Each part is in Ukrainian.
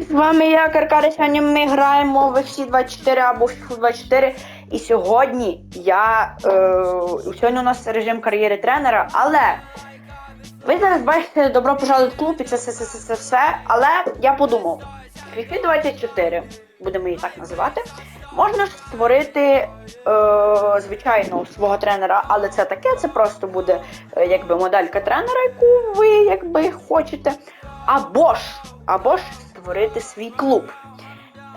з вами я, Каркари. Сьогодні ми граємо в FC 24 або в FIFA 24. І сьогодні я. Е, сьогодні у нас режим кар'єри тренера, але ви зараз бачите добро пожалуйте в клуб і це все, все, все, все, все. Але я подумав, в FIFA 24, будемо її так називати, можна ж створити, е, звичайно, свого тренера, але це таке, це просто буде е, якби моделька тренера, яку ви якби хочете. Або ж, або ж створити свій клуб.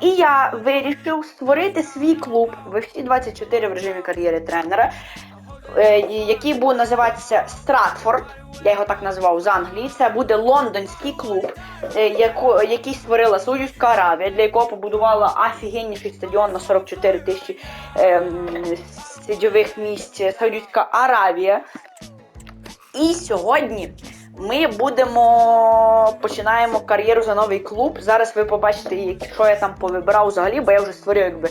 І я вирішив створити свій клуб в FC 24 в режимі кар'єри тренера, е, який буде називатися Стратфорд. Я його так назвав з Англії. Це буде лондонський клуб, е, який створила Саудівська Аравія, для якого побудувала офігенніший стадіон на 44 тисячі ем, сидьових місць Саудівська Аравія. І сьогодні ми будемо починаємо кар'єру за новий клуб. Зараз ви побачите, що я там повибирав взагалі, бо я вже створюю якби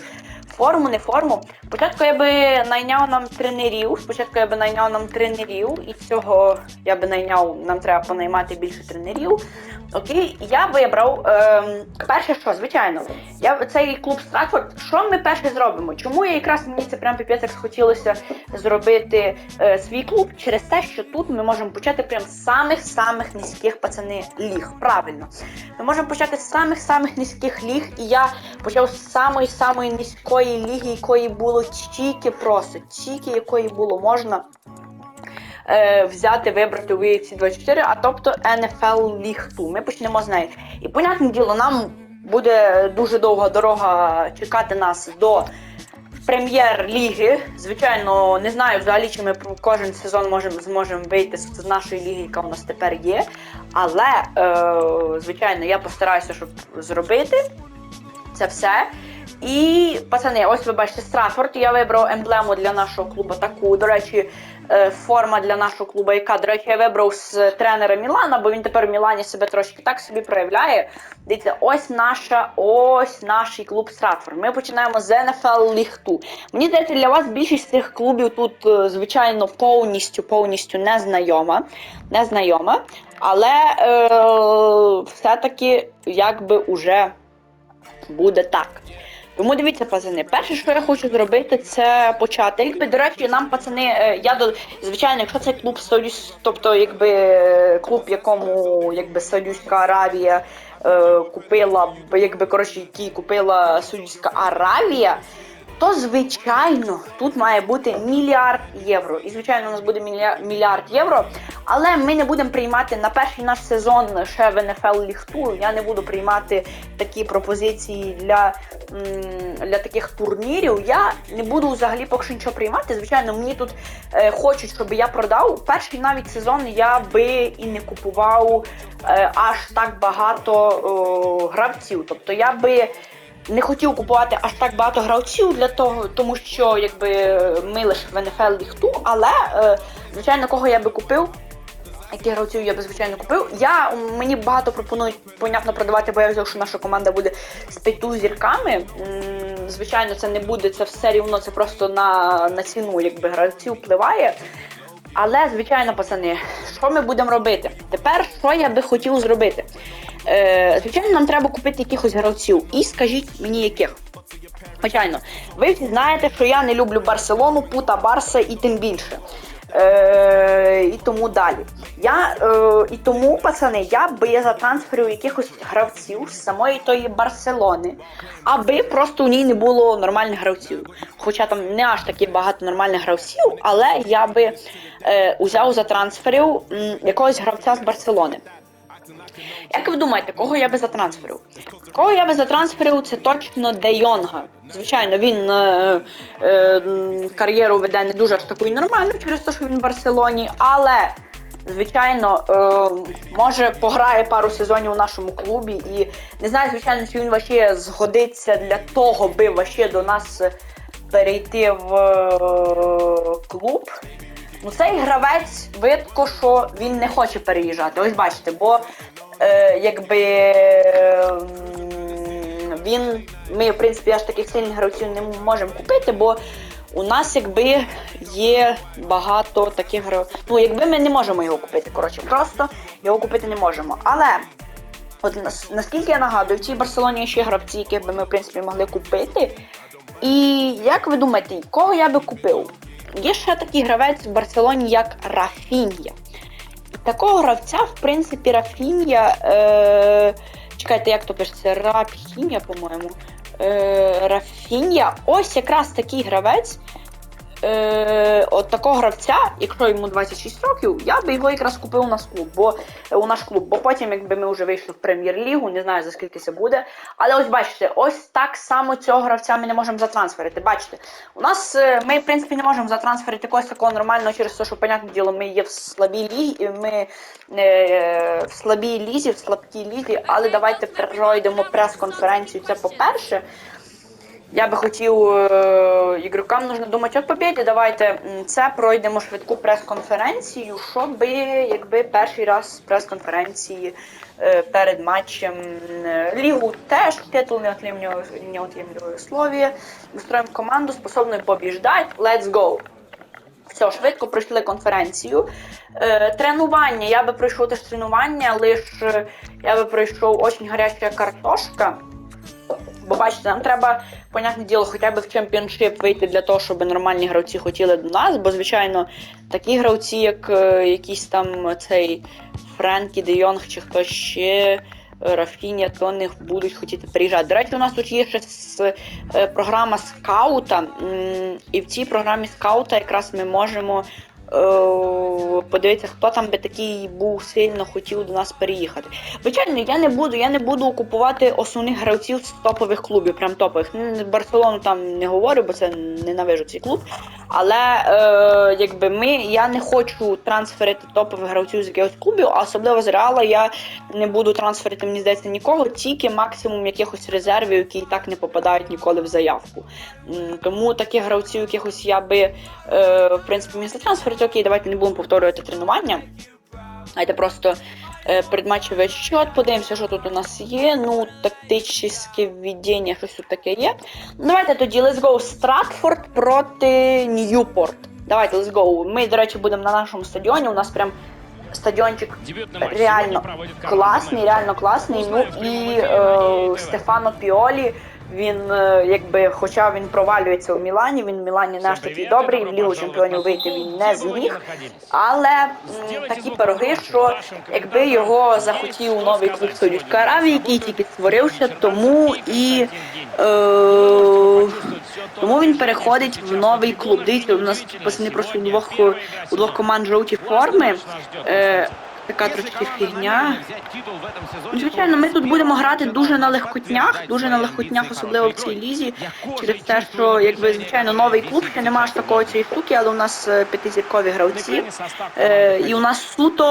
форму, не форму. Спочатку я би найняв нам тренерів. Спочатку я би найняв нам тренерів, і цього я би найняв, нам треба понаймати більше тренерів. Окей, я вибрав ем, перше, що звичайно, я цей клуб Стратфорд. Що ми перше зробимо? Чому я якраз мені це прям піпець як хотілося зробити е, свій клуб через те, що тут ми можемо почати прям з самих-самих низьких пацани ліг. Правильно, ми можемо почати з самих-самих низьких ліг, і я почав з самої-самої низької ліги, якої було тільки просто, тільки якої було можна е, взяти, вибрати у UFC 24, а тобто NFL 2. Ми почнемо з неї. І понятне діло, нам буде дуже довга дорога чекати нас до прем'єр-ліги. Звичайно, не знаю взагалі, чи ми кожен сезон можемо зможемо вийти з нашої ліги, яка у нас тепер є. Але, е, звичайно, я постараюся, щоб зробити це все. І, пацани, ось ви бачите Стратфорд. Я вибрав емблему для нашого клубу таку. До речі, е, форма для нашого клубу, яка, до речі, я вибрав з тренера Мілана, бо він тепер в Мілані себе трошки так собі проявляє. Дивіться, ось наша, ось наш клуб Стратфорд. Ми починаємо з NFL 2. Мені здається, для вас більшість цих клубів тут, е, звичайно, повністю повністю незнайома. Незнайома. Але е, все-таки якби уже буде так. Тому дивіться, пацани, перше, що я хочу зробити, це почати. Якби, до речі, нам, пацани, е, я до звичайно, якщо це клуб Союз, тобто якби клуб, якому якби Саудівська Аравія е, купила, якби коротше, який купила Саудівська Аравія. То звичайно тут має бути мільярд євро. І звичайно, у нас буде мільярд євро. Але ми не будемо приймати на перший наш сезон ще в NFL ліхту. Я не буду приймати такі пропозиції для, для таких турнірів. Я не буду взагалі поки що нічого приймати. Звичайно, мені тут е, хочуть, щоб я продав. Перший навіть сезон я би і не купував е, аж так багато о, гравців. Тобто я би не хотів купувати аж так багато гравців для того, тому що якби ми лише в NFL ліхту, але е, звичайно, кого я би купив. Яких гравців я би звичайно купив. Я мені багато пропонують понятно продавати, бо я взяв, що наша команда буде з п'яту зірками. Звичайно, це не буде це все рівно, це просто на, на ціну якби гравців впливає. Але, звичайно, пацани, що ми будемо робити? Тепер що я би хотів зробити? Е, звичайно, нам треба купити якихось гравців. І скажіть мені, яких. Звичайно, ви всі знаєте, що я не люблю Барселону, Пута, Барса і тим більше. Е, і тому далі. Я, е, і тому, пацани, я би затрансферив якихось гравців з самої тої Барселони, аби просто у ній не було нормальних гравців. Хоча там не аж таки багато нормальних гравців, але я би е, узяв затрансферив м, якогось гравця з Барселони. Як ви думаєте, кого я би затрансферив? Кого я би затрансферив, це точно Де Йонга. Звичайно, він е, е, кар'єру веде не дуже аж такою нормально через те, що він в Барселоні, але. Звичайно, е, може пограє пару сезонів у нашому клубі і не знаю, звичайно, чи він вообще згодиться для того, би вообще до нас перейти в е, клуб. Ну, цей гравець видко, що він не хоче переїжджати. Ось бачите, бо е, якби е, він. Ми, в принципі, аж таких сильних гравців не можемо купити, бо у нас якби є багато таких гравців. Ну, якби ми не можемо його купити. Коротше, просто його купити не можемо. Але От наскільки я нагадую, в цій Барселоні ще гравці, яких би ми, в принципі, могли купити. І як ви думаєте, кого я би купив? Є ще такий гравець в Барселоні, як Рафінья. Такого гравця, в принципі, Рафінья. Е... Чекайте, як то пишеться? Рапхінья, по-моєму. Е... Рафінья. Ось якраз такий гравець. Е, от такого гравця, якщо йому 26 років, я би його якраз купив у нас клуб, бо у наш клуб. Бо потім, якби ми вже вийшли в прем'єр-лігу, не знаю за скільки це буде. Але ось бачите, ось так само цього гравця ми не можемо затрансферити. Бачите, у нас е, ми, в принципі, не можемо затрансферити когось такого нормального через те, що, понятне діло, ми є в слабій лізі, ми е, в слабій лізі, в слабкій лізі, але давайте пройдемо прес-конференцію. Це по-перше. Я би хотів е, ігрокам нужно думати о побіді. Давайте це пройдемо швидку прес-конференцію, щоб якби перший раз прес-конференції е, перед матчем е, Лігу теж титул не отримлює не отримлює слові. Вистроїмо команду, способною побіждати. Let's go! Все, швидко пройшли конференцію. Е, тренування. Я би пройшов теж тренування, лише я би пройшов очень гаряча картошка. Бо бачите, нам треба, понятне діло, хоча б в чемпіоншип вийти для того, щоб нормальні гравці хотіли до нас. Бо, звичайно, такі гравці, як е, якийсь там цей Френкі Де Йонг чи хтось ще. е, Рафіня, то не будуть хотіти приїжджати. До речі, у нас тут є ще е, програма скаута, і в цій програмі скаута якраз ми можемо подивитися, хто там би такий був сильно хотів до нас переїхати. Звичайно, я не буду, я не буду купувати основних гравців з топових клубів, прям топових. Ну, Барселону там не говорю, бо це ненавижу цей клуб. Але е, якби ми, я не хочу трансферити топових гравців з якихось клубів, а особливо з Реала я не буду трансферити, мені здається, нікого, тільки максимум якихось резервів, які і так не попадають ніколи в заявку. Тому таких гравців, якихось я би, е, в принципі, міг трансферити, окей, давайте не будемо повторювати тренування. Давайте просто е, предматчевий счет, подивимося, що тут у нас є. Ну, тактичне введення, щось тут таке є. Ну, Давайте тоді let's go Стратфорд проти Ньюпорт. Давайте, let's go. Ми, до речі, будемо на нашому стадіоні. У нас прям стадіончик реально класний, реально класний. Ну і е, Стефано Піолі. Він, е, якби, хоча він провалюється у Мілані, він в Мілані наш такий добрий, в Лігу Чемпіонів вийти він не зміг. Але м, такі пироги, що якби його захотів новий клуб Саудівської Аравії, який тільки створився, тому і е, тому він переходить в новий клуб. Дивіться, у нас пацани просто у двох у двох команд жовті форми. Е, така трошки фігня. Ну, Звичайно, ми тут будемо грати дуже на легкотнях, дуже на легкотнях, особливо в цій лізі, через те, що якби звичайно новий клуб ще немає ж такої цієї штуки, але у нас е, п'ятизіркові гравці. Е, і у нас суто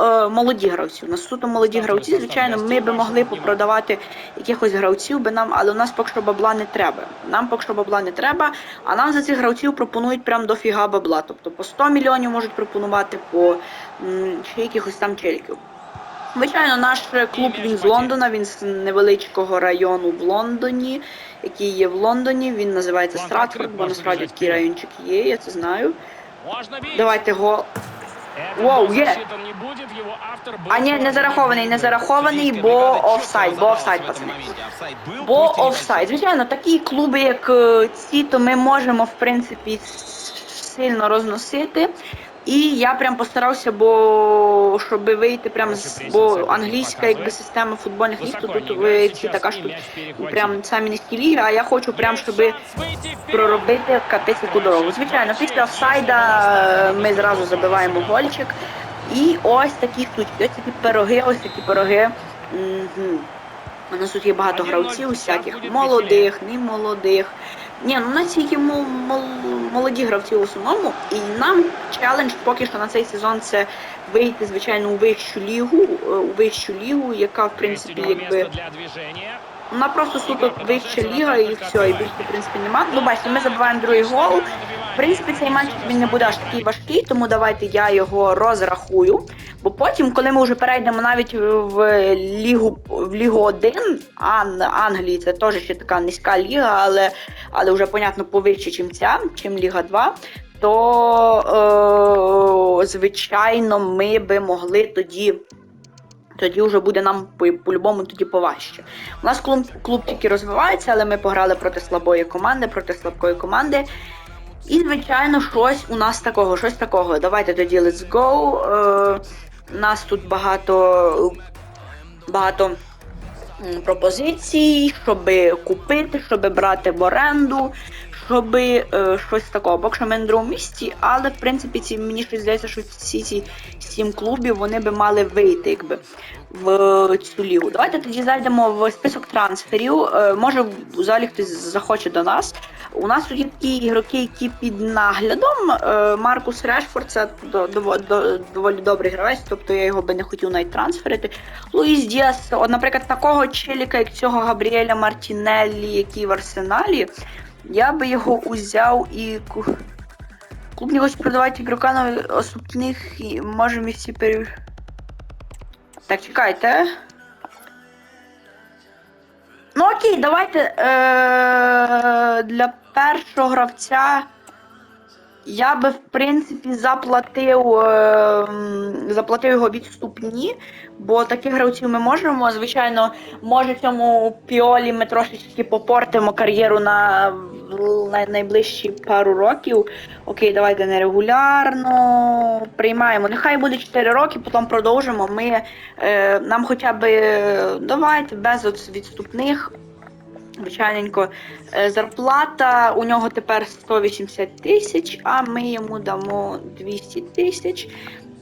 е, молоді гравці. У нас суто молоді гравці. Звичайно, ми би могли попродавати якихось гравців би нам, але у нас поки що бабла не треба. Нам поки що бабла не треба, а нам за цих гравців пропонують прям дофіга бабла. Тобто по 100 мільйонів можуть пропонувати, по ще якихось там челіків. Звичайно, наш клуб він з Лондона, він з невеличкого району в Лондоні, який є в Лондоні. Він називається Стратфорд, бо насправді такий райончик є, я це знаю. Давайте гол. Воу, є. А ні, не зарахований, не зарахований, бо офсайд, бо офсайд, пацани. Бо офсайд. Звичайно, такі клуби, як е, ці, то ми можемо, в принципі, сильно розносити. І я прям постарався, бо щоб вийти прям з бо англійська якби система футбольних ліг, то тут ви ці така ж тут прям самі низькі ліги, а я хочу прям, щоб проробити капець яку дорогу. Звичайно, після офсайда ми зразу забиваємо гольчик. І ось такі штучки, ось такі пироги, ось такі пироги. У нас тут є багато гравців, усяких молодих, не молодих. Ні, ну у нас тільки молоді гравці в основному. І нам челендж поки що на цей сезон це вийти, звичайно, у вищу лігу, е, у вищу лігу, яка в принципі якби. Вона просто суто вища ліга і все, і більше в принципі нема. Ну бачите, ми забиваємо другий гол. В принципі, цей матч він не буде аж такий важкий, тому давайте я його розрахую. Бо потім, коли ми вже перейдемо навіть в лігу в лігу 1 Ан, Англії, це теж ще така низька ліга, але, але вже понятно повище, чим ця, чим Ліга 2. То е, звичайно ми би могли тоді тоді вже буде нам по- по-любому тоді поважче. У нас клуб, клуб тільки розвивається, але ми пограли проти слабої команди, проти слабкої команди. І, звичайно, щось у нас такого, щось такого. Давайте тоді let's go. Е, нас тут багато, багато пропозицій, щоб купити, щоб брати в оренду, щоб е, щось такого. Поки ми на другому місці, але в принципі ці, мені щось здається, що всі ці сім клубів вони би мали вийти якби, в цю лігу. Давайте тоді зайдемо в список трансферів. Е, може, в залі хтось захоче до нас. У нас тут є такі ігроки, які під наглядом. Е, Маркус Решфорд це до- дово- до- доволі добрий гравець, тобто я його би не хотів навіть трансферити. Луїс Діас, от, наприклад, такого челіка, як цього Габріеля Мартінеллі, який в арсеналі, я би його узяв і. Клуб не хоче продавати ігрока на осупних і можемо місці всі пере... Так, чекайте. Ну окей, давайте е- для першого гравця я би в принципі заплатив, е- заплатив його відступні, бо таких гравців ми можемо. Звичайно, може в цьому піолі ми трошечки попортимо кар'єру на, на найближчі пару років. Окей, давайте нерегулярно приймаємо. Нехай буде 4 роки, потім продовжимо. Ми е, нам хоча б давайте без відступних. Звичайненько, Е, зарплата у нього тепер 180 тисяч, а ми йому дамо 200 тисяч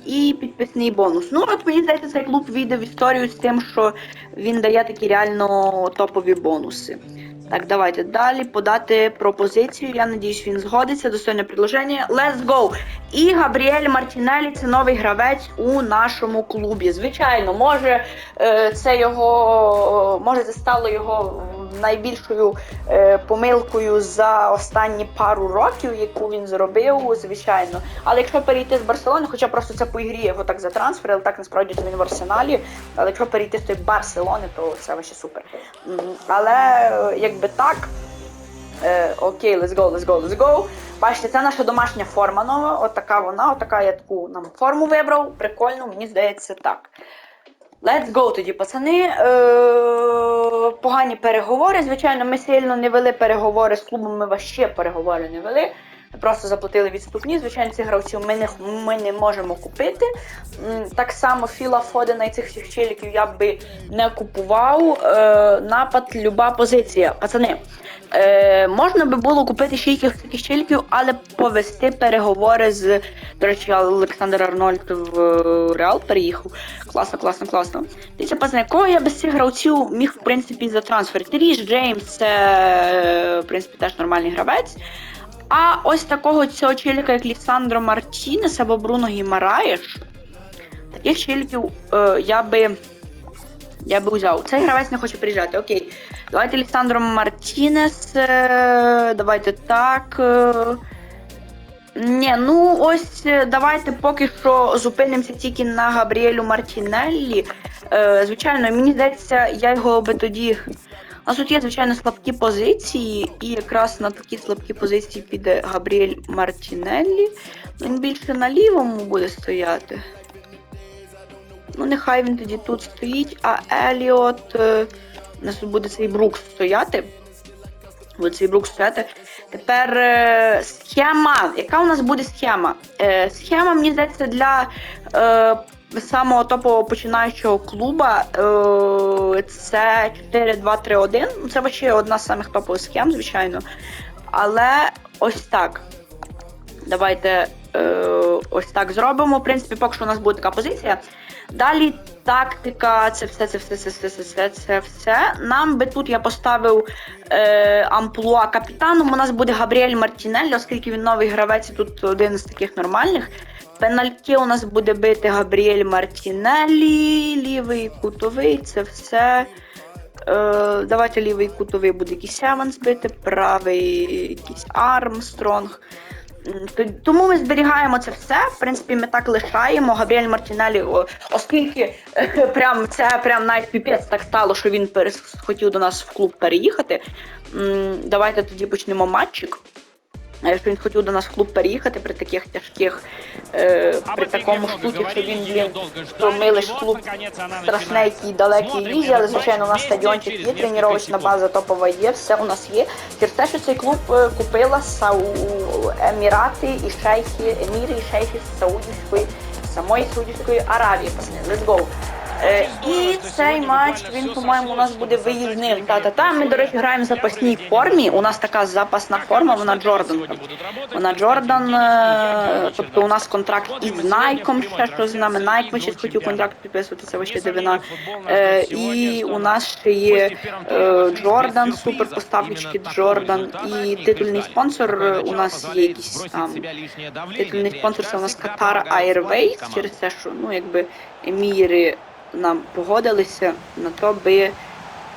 і підписний бонус. Ну, от мені здається, цей клуб війде в історію з тим, що він дає такі реально топові бонуси. Так, давайте далі подати пропозицію. Я надіюсь, він згодиться. Достойне предложення. Let's go! І Габріель Мартінелі це новий гравець у нашому клубі. Звичайно, може е, це його, може це стало його найбільшою е, помилкою за останні пару років, яку він зробив, звичайно. Але якщо перейти з Барселони, хоча просто це по ігрі його так затрансферили, так насправді то він в арсеналі. Але якщо перейти з тої Барселони, то це вообще супер. Але е, якби так. Е, окей, let's go, let's go, let's go. Бачите, це наша домашня форма нова. Отака вона, отака я таку нам форму вибрав. Прикольно, мені здається так. Let's go тоді, пацани. Е, погані переговори. Звичайно, ми сильно не вели переговори з клубом, ми вообще переговори не вели. Просто заплатили відступні. Звичайно, цих гравців ми не, ми не можемо купити. Так само Філа Фодена і цих всіх челіків я би не купував. Е, напад, люба позиція. Пацани, е, можна би було купити ще якихось таких челіків, але повести переговори з. До речі, Олександр Арнольд в е, Реал переїхав. Класно, класно, класно. Дивіться, пацани, кого я без цих гравців міг, в принципі, затрансферити? Ріж Джеймс це, в принципі, теж нормальний гравець. А ось такого цього челіка, як Лісандро Мартінес або Бруно Гімараєш, таких челіків е, я би. Я би взяв. Цей гравець не хоче приїжджати. Окей. Давайте Лісандро Мартінес. Е, давайте так. Е, ні, ну ось е, давайте поки що зупинимося тільки на Габріелю Мартінеллі. Звичайно, мені здається, я його би тоді. У нас тут є, звичайно, слабкі позиції, і якраз на такі слабкі позиції піде Габріель Мартінеллі. Він більше на лівому буде стояти. Ну, нехай він тоді тут стоїть, а Еліот. е, нас буде цей Брук стояти. Буде цей Брук стояти. Тепер е, схема. Яка у нас буде схема? Е, схема, мені здається, для самого топового починаючого клуба це 4-2-3-1. Ну, Це ще одна з самих топових схем, звичайно. Але ось так. Давайте ось так зробимо. В принципі, поки що у нас буде така позиція. Далі тактика, це все, це все, це все, це все, це все. Нам би тут я поставив е, амплуа капітаном. У нас буде Габріель Мартінеллі, оскільки він новий гравець, і тут один з таких нормальних. Пенальті у нас буде бити Габріель Мартінеллі, лівий кутовий, це все. Е, давайте лівий кутовий буде якийсь Еванс бити, правий якийсь Армстронг. Тому ми зберігаємо це все. В принципі, ми так лишаємо. Габріель Мартінелі, оскільки е, прям це прям навіть піпець так стало, що він хотів до нас в клуб переїхати. Давайте тоді почнемо матчик. Що він хотів до нас в клуб переїхати при таких тяжких, е, при такому штуці, що він, блін, що ми лиш клуб страшненький, далекий лізі, але звичайно у нас стадіончик є, тренувальна база топова є, все у нас є. Через те, що цей клуб е, купила Сау Емірати і шейхи, еміри і шейхи з Саудівської, самої Саудівської Аравії. Let's go. Е, і цей матч він, по-моєму, у нас буде виїзним. Та-та-та. Ми, до речі, граємо в запасній формі. У нас така запасна форма, вона Джордан. Вона Джордан, е, тобто у нас контракт із Найком, ще що з нами. Найк ми ще хотів контракт підписувати, це вообще дивина. Е, і у нас ще є Джордан, суперпоставочки Джордан. І титульний спонсор у нас є якийсь там. Титульний спонсор це у нас Qatar Airways, через те, що ну якби еміри нам погодилися на то, би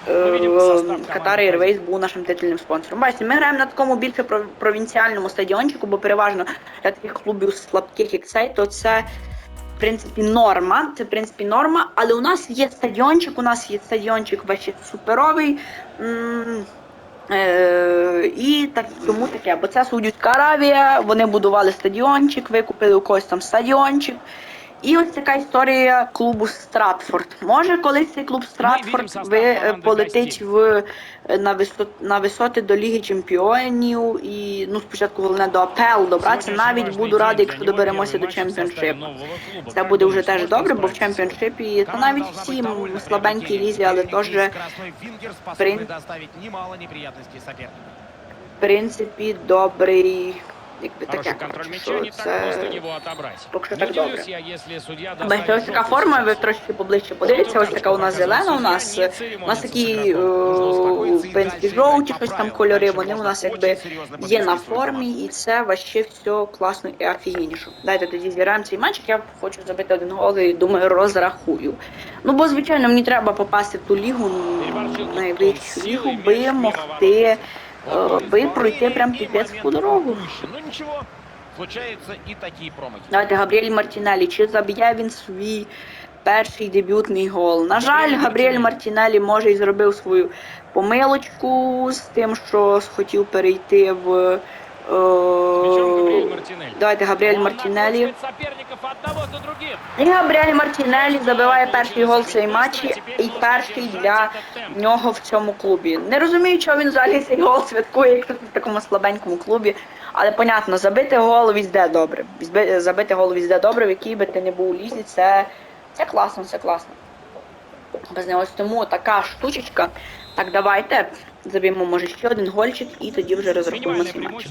Qatar Airways був нашим титульним спонсором. Бачите, ми граємо на такому більше пров- провінціальному стадіончику, бо переважно для таких клубів слабких, як цей, то це. В принципі, норма, це в принципі норма, але у нас є стадіончик, у нас є стадіончик вообще суперовий. Е, і так тому таке, бо це Саудівська Аравія, вони будували стадіончик, викупили у когось там стадіончик. І ось така історія клубу Стратфорд. Може, колись цей клуб Стратфорд ви полетить в е, на висот на висоти до Ліги Чемпіонів і ну спочатку головне до АПЛ добратися. Навіть буду радий, якщо доберемося до чемпіоншипу. Це буде вже теж добре, бо в чемпіоншипі та навіть всі слабенькі лізі, але теж в принципі добрий, якби таке. контроль що мяча, не так просто Це его поки що так добре. Бачите, ось така форма, ви трошки поближче подивіться, ось така у нас зелена, у нас, у нас такі, е, в принципі, жовті, щось там кольори, вони у нас якби є на формі, і це вообще все класно і офігенніше. Дайте тоді зіграємо цей матч, я хочу забити один гол і думаю, розрахую. Ну, бо, звичайно, мені треба попасти в ту лігу, найвищу лігу, би могти, би пройти прям піпець по дорогу. Ну ничего, случаются и такие промахи. Давайте Габріель Мартінелі, чи заб'є він свій перший дебютний гол? На жаль, Габріель Мартінелі може і зробив свою помилочку з тим, що хотів перейти в. Мячом Габриэль Мартинелли. Давайте Габріель Мартінелі. І Габріель Мартінелі забиває перший гол в цій матчі і перший для нього в цьому клубі. Не розумію, чого він взагалі цей гол святкує, якщо в такому слабенькому клубі. Але понятно, забити гол візде добре. Забити гол візде добре, в якій би ти не був у лізі, це, це класно, це класно. Без нього ось тому така штучечка. Так, давайте заб'ємо, може, ще один гольчик і тоді вже розрахуємо цей матч.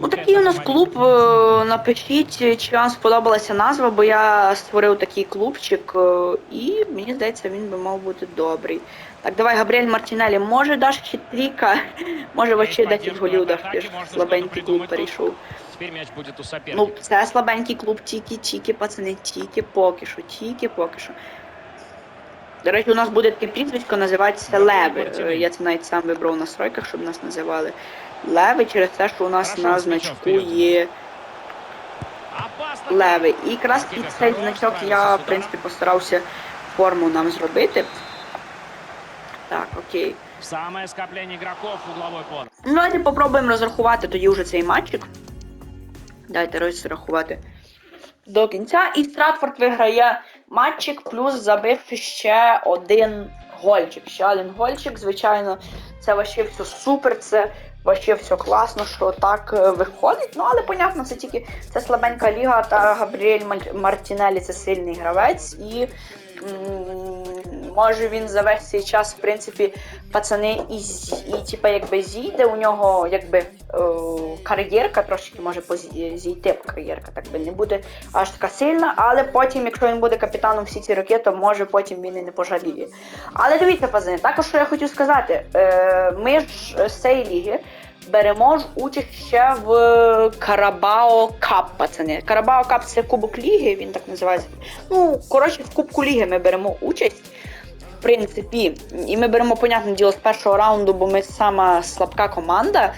Ну такий у нас клуб. е, Напишіть, чи вам сподобалася назва, бо я створив такий клубчик, е, і мені здається, він би мав бути добрий. Так, давай, Габріель Мартінелі, може даш хитріка, може вообще 10 голів даш, ти ж слабенький клуб перейшов. Мяч будет у Ну, це слабенький клуб, тільки-тільки, пацани, тільки поки що, тільки поки що. До речі, у нас буде таке прізвисько, називається Леви. Я це навіть сам вибрав в настройках, щоб нас називали Леви, через те, що у нас на значку є леви. І якраз під цей значок я, в принципі, постарався форму нам зробити. Так, окей. Самое скопление игроков угловой план. Ну, давайте попробуємо розрахувати тоді вже цей матчик. Дайте розрахувати до кінця. І Стратфорд виграє матчик, плюс забив ще один гольчик. Ще один гольчик, звичайно, це вообще все супер, це вообще все класно, що так е, виходить. Ну, але понятно, це тільки це слабенька ліга, та Габріель Мартінелі це сильний гравець і. Може він за весь цей час, в принципі, пацани і, і типа, якби зійде у нього, якби е, кар'єрка трошки може зійти кар'єрка, так би не буде аж така сильна, але потім, якщо він буде капітаном всі ці роки, то може потім він і не пожаліє. Але дивіться, пацани, також що я хотів сказати, е, ми ж з цієї ліги беремо ж участь ще в Карабао Кап, пацани. Карабао Кап це Кубок Ліги, він так називається. Ну, коротше, в Кубку Ліги ми беремо участь. Принципі, і ми беремо, понятне діло, з першого раунду, бо ми сама слабка команда.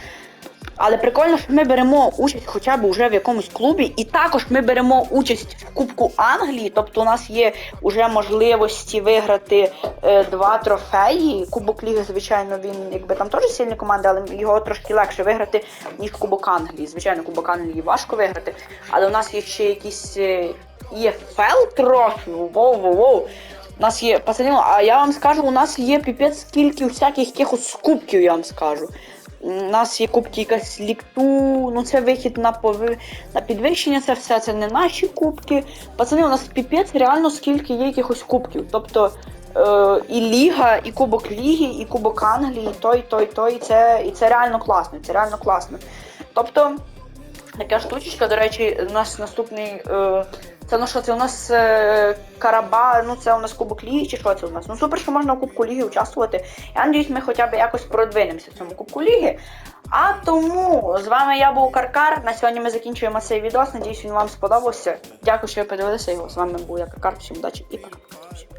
Але прикольно, що ми беремо участь хоча б уже в якомусь клубі, і також ми беремо участь в Кубку Англії. Тобто у нас є вже можливості виграти е, два трофеї. Кубок Ліги, звичайно, він якби там теж сильна команда, але його трошки легше виграти, ніж Кубок Англії. Звичайно, Кубок Англії важко виграти. Але у нас є ще якісь е, ЄФЛ трофі. Воу, воу, воу. У нас є, пацанів, а я вам скажу, у нас є піпець скільки всяких якихось кубків, я вам скажу. У нас є кубки якась лікту, ну це вихід на пови... на підвищення, це все це не наші кубки. Пацани, у нас піпець реально скільки є якихось кубків. Тобто е, і Ліга, і Кубок Ліги, і Кубок Англії, і той, той, той, і це, і це реально класно, це реально класно. Тобто, така штучечка, до речі, у нас наступний. Е, це ну що, це у нас е, Караба, ну це у нас Кубок Ліги, чи що це у нас? Ну супер, що можна у Кубку Ліги участвувати. Я надіюсь, ми хоча б якось продвинемося в цьому Кубку Ліги. А тому з вами я був Каркар. На сьогодні ми закінчуємо цей відос. Надіюсь, він вам сподобався. Дякую, що ви подивилися його. З вами був я Каркар. Всім удачі і пока-пока.